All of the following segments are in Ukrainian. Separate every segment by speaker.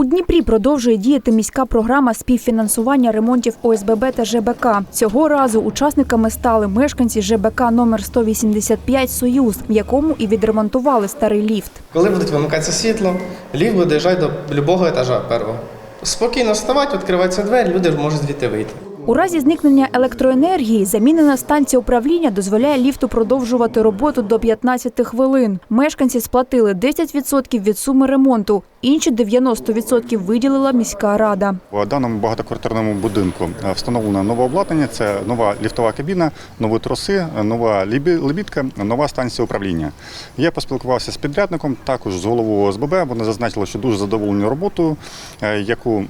Speaker 1: У Дніпрі продовжує діяти міська програма співфінансування ремонтів ОСББ та ЖБК. Цього разу учасниками стали мешканці ЖБК номер 185 Союз, в якому і відремонтували старий ліфт.
Speaker 2: Коли будуть вимикатися світло, ліфт буде доїжджати до будь-якого етажа першого. Спокійно вставати, відкриваються двері, люди можуть звідти вийти.
Speaker 1: У разі зникнення електроенергії замінена станція управління дозволяє ліфту продовжувати роботу до 15 хвилин. Мешканці сплатили 10% від суми ремонту, інші 90% виділила міська рада.
Speaker 3: В даному багатоквартирному будинку е, встановлено нове обладнання. Це нова ліфтова кабіна, нові троси, нова лібі- лебідка, нова станція управління. Я поспілкувався з підрядником, також з головою ОСББ. Вони зазначили, що дуже задоволені роботою, е, яку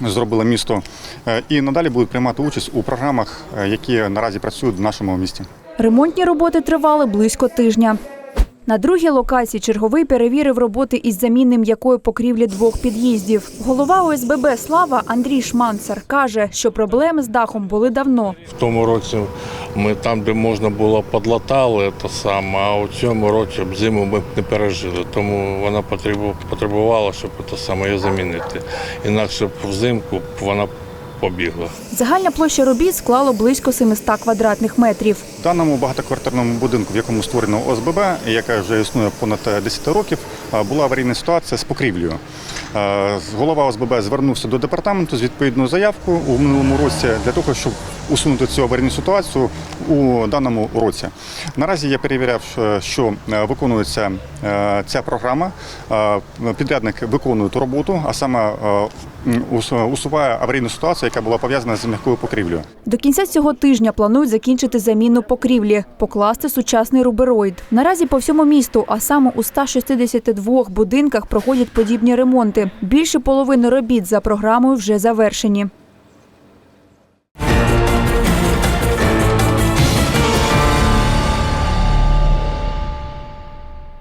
Speaker 3: зробило місто, е, і надалі будуть приймати участь у програмах, е, які наразі працюють в нашому місті.
Speaker 1: Ремонтні роботи тривали близько тижня. На другій локації черговий перевірив роботи із заміни м'якої покрівлі двох під'їздів. Голова ОСББ Слава Андрій Шманцер каже, що проблеми з дахом були давно.
Speaker 4: В тому році ми там, де можна було, подлатали те саме, а у цьому році зиму ми не пережили. Тому вона потребу- потребувала, щоб те саме її замінити. Інакше взимку вона побігла.
Speaker 1: Загальна площа робіт склала близько 700 квадратних метрів.
Speaker 3: В даному багатоквартирному будинку, в якому створено ОСББ, яка вже існує понад 10 років, була аварійна ситуація з покрівлею. Голова ОСББ звернувся до департаменту з відповідною заявкою у минулому році для того, щоб усунути цю аварійну ситуацію у даному році. Наразі я перевіряв, що- що е, виконується е, ця програма. Е, Підрядник виконує ту роботу, а саме е, усуває аварійну ситуацію, яка була пов'язана з м'якою покрівлею.
Speaker 1: До кінця цього тижня планують закінчити заміну покрівлі, покласти сучасний рубероїд. Наразі по всьому місту, а саме у 162 будинках проходять подібні ремонти. Більше половини робіт за програмою вже завершені.